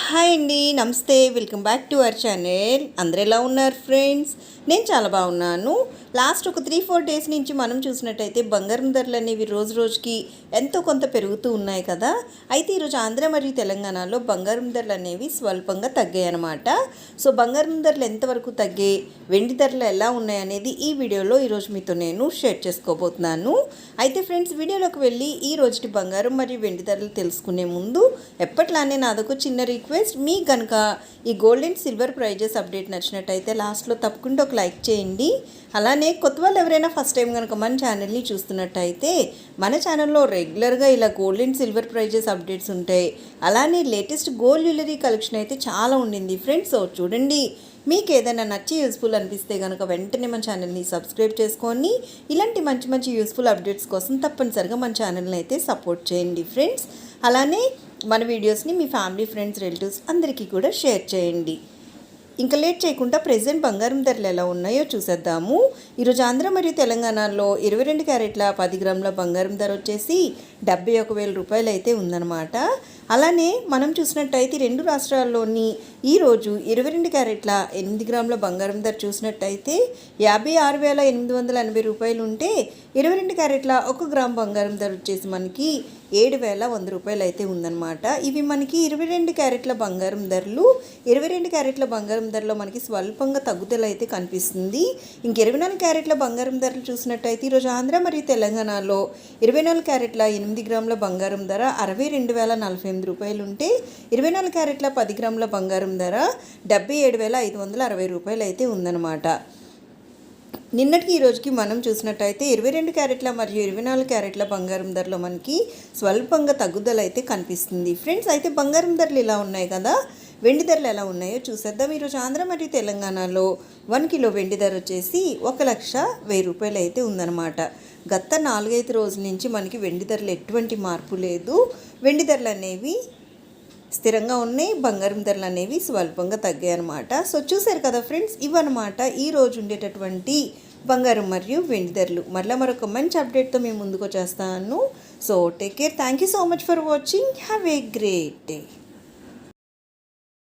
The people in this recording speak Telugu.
హాయ్ అండి నమస్తే. Welcome back to our channel. అందరు ఎలా ఉన్నారు ఫ్రెండ్స్? నేను చాలా బాగున్నాను. లాస్ట్ ఒక త్రీ ఫోర్ డేస్ నుంచి మనం చూసినట్టయితే బంగారం ధరలు అనేవి రోజు రోజుకి ఎంతో కొంత పెరుగుతూ ఉన్నాయి కదా. అయితే ఈరోజు ఆంధ్ర మరియు తెలంగాణలో బంగారం ధరలు అనేవి స్వల్పంగా తగ్గాయి అన్నమాట. సో బంగారం ధరలు ఎంతవరకు తగ్గే వెండి ధరలు ఎలా ఉన్నాయి అనేది ఈ వీడియోలో ఈరోజు మీతో నేను షేర్ చేసుకోబోతున్నాను. అయితే ఫ్రెండ్స్ వీడియోలోకి వెళ్ళి ఈ రోజుటి బంగారం మరియు వెండి ధరలు తెలుసుకునే ముందు ఎప్పట్లానే నాదొక చిన్న రిక్వెస్ట్ మీ కనుక ఈ gold and silver prizes update నచ్చినట్టయితే లాస్ట్లో తప్పకుండా ఒక లైక్ చేయండి. అలానే కొత్త వాళ్ళు ఎవరైనా ఫస్ట్ టైం కనుక మన ఛానల్ని చూస్తున్నట్టయితే మన ఛానల్లో రెగ్యులర్గా ఇలా gold and silver prizes updates ఉంటాయి. అలానే లేటెస్ట్ గోల్డ్ జ్యువెలరీ కలెక్షన్ అయితే చాలా ఉండింది. ఫ్రెండ్స్ చూడండి. మీకు ఏదైనా నచ్చి యూస్ఫుల్ అనిపిస్తే కనుక వెంటనే మన ఛానల్ని సబ్స్క్రైబ్ చేసుకొని ఇలాంటి మంచి మంచి యూస్ఫుల్ అప్డేట్స్ కోసం తప్పనిసరిగా మన ఛానల్ని అయితే సపోర్ట్ చేయండి. ఫ్రెండ్స్ అలానే మన వీడియోస్ని మీ ఫ్యామిలీ ఫ్రెండ్స్ రిలేటివ్స్ అందరికీ కూడా షేర్ చేయండి. ఇంకా లేట్ చేయకుండా ప్రెసెంట్ బంగారం ధరలు ఎలా ఉన్నాయో చూసేద్దాము. ఈరోజు ఆంధ్ర మరియు తెలంగాణలో ఇరవై రెండు క్యారెట్ల పది గ్రాముల బంగారం ధర వచ్చేసి డెబ్బై ఒక వేల రూపాయలు అయితే ఉందన్నమాట. అలానే మనం చూసినట్టయితే రెండు రాష్ట్రాల్లోని ఈరోజు ఇరవై రెండు క్యారెట్ల ఎనిమిది గ్రాముల బంగారం ధర చూసినట్టయితే యాభై ఆరు వేల ఎనిమిది వందల ఎనభై రూపాయలు ఉంటే ఇరవై రెండు క్యారెట్ల ఒక గ్రామ్ బంగారం ధర వచ్చేసి మనకి ఏడు వేల వంద రూపాయలు అయితే ఉందన్నమాట. ఇవి మనకి ఇరవై రెండు క్యారెట్ల బంగారం ధరలు ఇరవై రెండు క్యారెట్ల బంగారం ధరలో మనకి స్వల్పంగా తగ్గుదల అయితే కనిపిస్తుంది. ఇంక ఇరవై నాలుగు క్యారెట్ల బంగారం ధరలు చూసినట్టయితే ఈరోజు ఆంధ్ర మరియు తెలంగాణలో ఇరవై నాలుగు క్యారెట్ల ఎనిమిది గ్రాముల బంగారం ధర అరవై రెండు వేల నలభై ఎనిమిది రూపాయలు ఉంటే ఇరవై నాలుగు క్యారెట్ల పది గ్రాముల బంగారం ధర డెబ్బై ఏడు వేల ఐదు వందల అరవై రూపాయలు అయితే ఉందన్నమాట. నిన్నటికి ఈ రోజుకి మనం చూసినట్టయితే ఇరవై రెండు క్యారెట్ల మరియు ఇరవై నాలుగు క్యారెట్ల బంగారం ధరలో మనకి స్వల్పంగా తగ్గుదల అయితే కనిపిస్తుంది. ఫ్రెండ్స్ అయితే బంగారం ధరలు ఇలా ఉన్నాయి కదా? వెండి ధరలు ఎలా ఉన్నాయో చూసేద్దాం. ఈరోజు ఆంధ్ర మరియు తెలంగాణలో వన్ కిలో వెండి ధర వచ్చేసి ఒక లక్ష వెయ్యి రూపాయలు అయితే ఉందన్నమాట. గత నాలుగైదు రోజుల నుంచి మనకి వెండి ధరలు ఎటువంటి మార్పు లేదు. వెండి ధరలు అనేవి స్థిరంగా ఉన్నాయి బంగారం ధరలు అనేవి స్వల్పంగా తగ్గాయి అనమాట సో చూసారు కదా ఫ్రెండ్స్ ఇవన్నమాట ఈ రోజు ఉండేటటువంటి బంగారం మరియు వెండి ధరలు. మరలా మరొక మంచి అప్డేట్తో మేము ముందుకు వచ్చేస్తాను. So take care thank you so much for watching have a great day